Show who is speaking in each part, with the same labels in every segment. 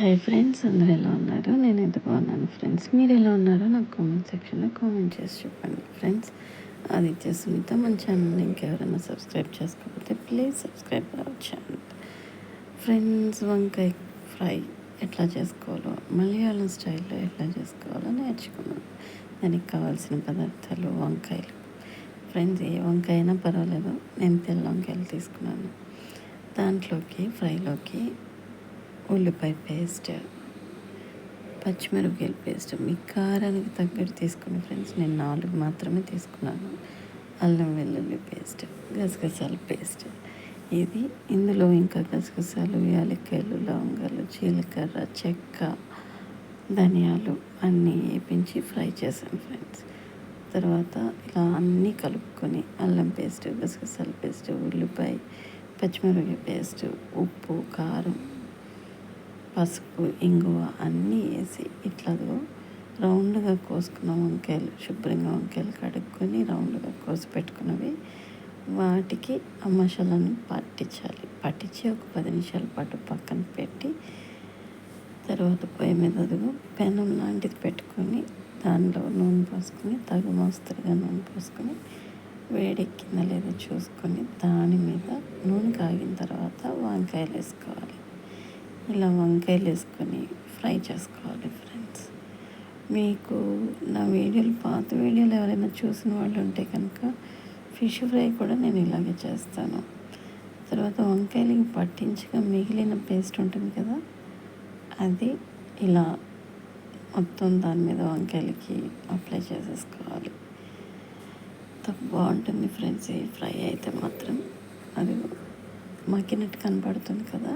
Speaker 1: Hi friends అందరూ ఎలా ఉన్నారు? నేను ఎంత బాగున్నాను ఫ్రెండ్స్ మీరు ఎలా ఉన్నారో నాకు కామెంట్ సెక్షన్లో కామెంట్ చేసి చెప్పండి ఫ్రెండ్స్ ఆదిత్య మీతో మన ఛానల్ ఇంకెవరైనా సబ్స్క్రైబ్ చేసుకోకపోతే please subscribe our channel friends వంకాయ ఫ్రై ఎట్లా చేసుకోవాలో మలయాళం స్టైల్లో ఎట్లా చేసుకోవాలో నేర్చుకున్నాను. దానికి కావాల్సిన పదార్థాలు వంకాయలు. ఫ్రెండ్స్ ఏ వంకాయ అయినా పర్వాలేదు. నేను తెల్ల వంకాయలు తీసుకున్నాను. దాంట్లోకి ఫ్రైలోకి ఉల్లిపాయ పేస్ట్ పచ్చిమిరపకాయల పేస్ట్ మీ కారానికి తగ్గట్టు తీసుకున్న ఫ్రెండ్స్ నేను నాలుగు మాత్రమే తీసుకున్నాను. అల్లం వెల్లుల్లి పేస్ట్ గసగసాల పేస్ట్ ఇది ఇందులో ఇంకా గసగసాలు యాలక్కాయలు లవంగాలు జీలకర్ర చెక్క ధనియాలు అన్నీ వేపించి ఫ్రై చేశాను ఫ్రెండ్స్ తర్వాత ఇలా అన్నీ కలుపుకొని అల్లం పేస్ట్ గసగసాల పేస్ట్ ఉల్లిపాయ పచ్చిమిరపకాయ పేస్ట్ ఉప్పు కారం పసుపు ఇంగువ అన్నీ వేసి ఇట్లాగో రౌండ్గా కోసుకున్న వంకాయలు శుభ్రంగా వంకాయలు కడుక్కొని రౌండ్గా కోసి పెట్టుకున్నవి వాటికి ఆ మసాలాను పట్టించాలి. పట్టించి ఒక పది నిమిషాల పాటు పక్కన పెట్టి తర్వాత పొయ్యి మీద అదుగు పెనం లాంటిది పెట్టుకొని దానిలో నూనె పోసుకొని తగు మోస్తరుగా నూనె పోసుకొని వేడెక్కిందా లేదా చూసుకొని దాని మీద నూనె కాగిన తర్వాత వంకాయలు వేసుకోవాలి. ఇలా వంకాయలు వేసుకొని ఫ్రై చేసుకోవాలి ఫ్రెండ్స్. మీకు నా వీడియోలు పాత వీడియోలు ఎవరైనా చూసిన వాళ్ళు ఉంటే కనుక ఫిష్ ఫ్రై కూడా నేను ఇలాగే చేస్తాను. తర్వాత వంకాయలకి పట్టించగా మిగిలిన పేస్ట్ ఉంటుంది కదా అది ఇలా మొత్తం దాని మీద వంకాయలకి అప్లై చేసేసుకోవాలి. బాగుంటుంది ఫ్రెండ్స్ ఈ ఫ్రై అయితే మాత్రం. అది మగ్గినట్టు కనపడుతుంది కదా.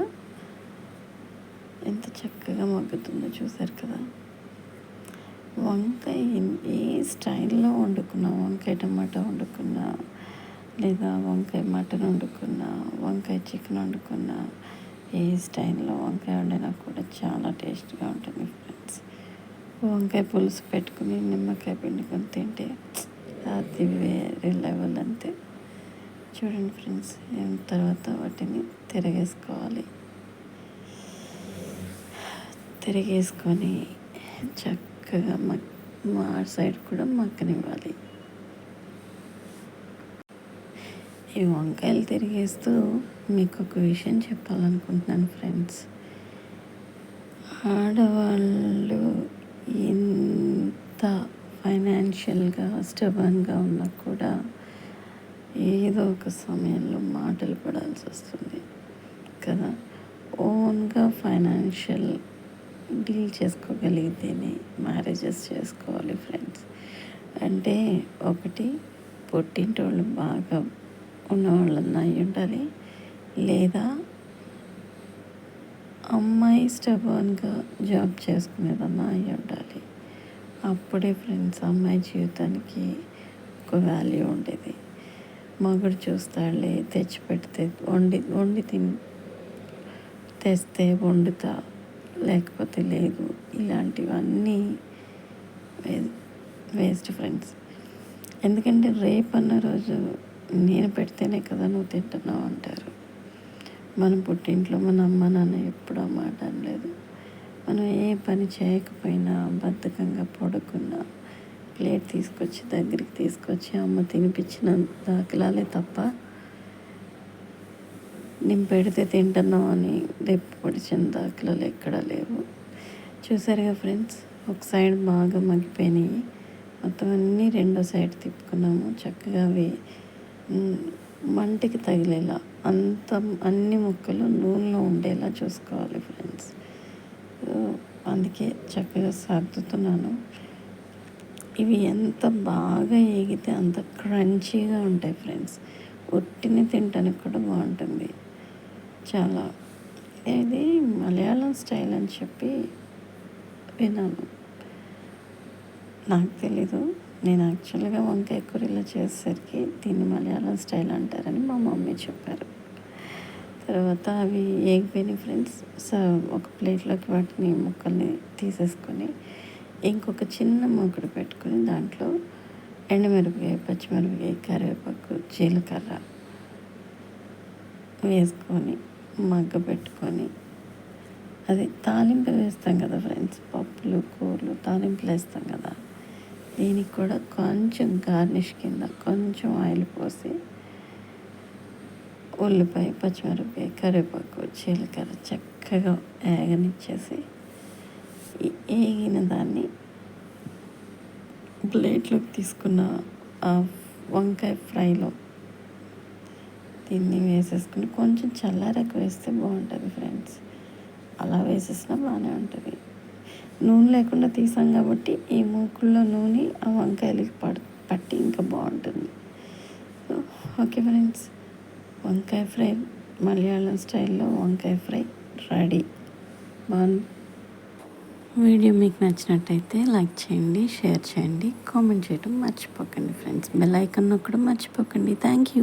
Speaker 1: ఎంత చక్కగా మగ్గుతుందో చూసారు కదా. వంకాయ ఏ స్టైల్లో వండుకున్నా వంకాయ టమాటా వండుకున్నా లేదా వంకాయ మటన్ వండుకున్నా వంకాయ చికెన్ వండుకున్నా ఏ స్టైల్లో వంకాయ వండినా కూడా చాలా టేస్ట్గా ఉంటుంది ఫ్రెండ్స్. వంకాయ పులుసు పెట్టుకుని నిమ్మకాయ పిండుకొని తింటే అది వేరే లెవెల్ అంతే. చూడండి ఫ్రెండ్స్ తర్వాత వాటిని తిరగేసుకోవాలి. తిరిగేసుకొని చక్కగా మక్ మా సైడ్ కూడా మక్కనివ్వాలి ఈ వంకాయలు తిరిగేస్తూ మీకు ఒక విషయం చెప్పాలనుకుంటున్నాను ఫ్రెండ్స్. ఆడవాళ్ళు ఇంత ఫైనాన్షియల్గా స్టబన్గా ఉన్నా కూడా ఏదో ఒక సమయంలో మాటలు పడాల్సి వస్తుంది కదా. ఓన్గా ఫైనాన్షియల్ డీల్ చేసుకోగలిగితేనే మ్యారేజెస్ చేసుకోవాలి ఫ్రెండ్స్. అంటే ఒకటి పుట్టింటోళ్ళు బాగా ఉన్నవాళ్ళన్నా అయి ఉండాలి. లేదా అమ్మాయి స్టబన్గా జాబ్ చేసుకునేదన్నా అయి ఉండాలి. అప్పుడే ఫ్రెండ్స్ అమ్మాయి జీవితానికి ఒక వాల్యూ ఉండేది. మగుడు చూస్తాడులే తెచ్చి పెడితే వండి వండి తిని తెస్తే వండుతా. లేకపోతే లేదు. ఇలాంటివన్నీ వేస్ట్ ఫ్రెండ్స్. ఎందుకంటే రేపు అన్న రోజు నేను పెడితేనే కదా నువ్వు తింటున్నావు అంటారు. మన పుట్టింట్లో మన అమ్మ నాన్న ఎప్పుడూ మాట అనలేదు. మనం ఏ పని చేయకపోయినా బద్ధకంగా పడుకున్నా ప్లేట్ తీసుకొచ్చి దగ్గరికి తీసుకొచ్చి అమ్మ తినిపించిన దాఖలాలే తప్ప నేను పెడితే తింటున్నాం అని రేపు పొడిచిన దాఖలాలు ఎక్కడా లేవు. చూసారుగా ఫ్రెండ్స్ ఒక సైడ్ బాగా మగ్గిపోయినాయి. మొత్తం అన్నీ రెండో సైడ్ తిప్పుకున్నాము. చక్కగా అవి మంటికి తగిలేలా అంత అన్ని ముక్కలు నూనెలో ఉండేలా చూసుకోవాలి ఫ్రెండ్స్. అందుకే చక్కగా సర్దుతున్నాను. ఇవి ఎంత బాగా ఏగితే అంత క్రంచీగా ఉంటాయి ఫ్రెండ్స్. ఒట్టిని తింటానికి కూడా బాగుంటుంది. చాలా ఇది మలయాళం స్టైల్ అని చెప్పి విన్నాను. నాకు తెలీదు. నేను యాక్చువల్గా వంకాయ కూర ఇలా చేసేసరికి దీన్ని మలయాళం స్టైల్ అంటారని మా మమ్మీ చెప్పారు. తర్వాత అవి ఏగిపోయినాయి ఫ్రెండ్స్. సో ఒక ప్లేట్లోకి వాటిని ముక్కల్ని తీసేసుకొని ఇంకొక చిన్న మొక్కడు పెట్టుకొని దాంట్లో ఎండుమిరపకాయ పచ్చిమిరపకాయ కరివేపాకు జీలకర్ర వేసుకొని మగ్గ పెట్టుకొని అది తాలింపు వేస్తాం కదా ఫ్రెండ్స్ పప్పులు కూరలు తాలింపులు వేస్తాం కదా దీనికి కూడా కొంచెం గార్నిష్ కింద కొంచెం ఆయిల్ పోసి ఉల్లిపాయ పచ్చిమిరపకాయ కరివేపాకు జీలకర్ర చక్కగా ఏగనిచ్చేసి ఏగిన దాన్ని ప్లేట్లోకి తీసుకున్న ఆ వంకాయ ఫ్రైలో దీన్ని వేసేసుకుని కొంచెం చల్లారాక వేస్తే బాగుంటుంది ఫ్రెండ్స్. అలా వేసేసినా బాగానే ఉంటుంది. నూనె లేకుండా తీసాం కాబట్టి ఈ మూకుల్లో నూనె ఆ వంకాయలకి పడ పట్టి ఇంకా బాగుంటుంది. So okay friends. వంకాయ ఫ్రై మలయాళం స్టైల్లో వంకాయ ఫ్రై రెడీ. బాగుంది. వీడియో మీకు నచ్చినట్టయితే లైక్ చేయండి షేర్ చేయండి కామెంట్ చేయడం మర్చిపోకండి ఫ్రెండ్స్. బెల్ ఐకన్ నొక్కడం మర్చిపోకండి. Thank you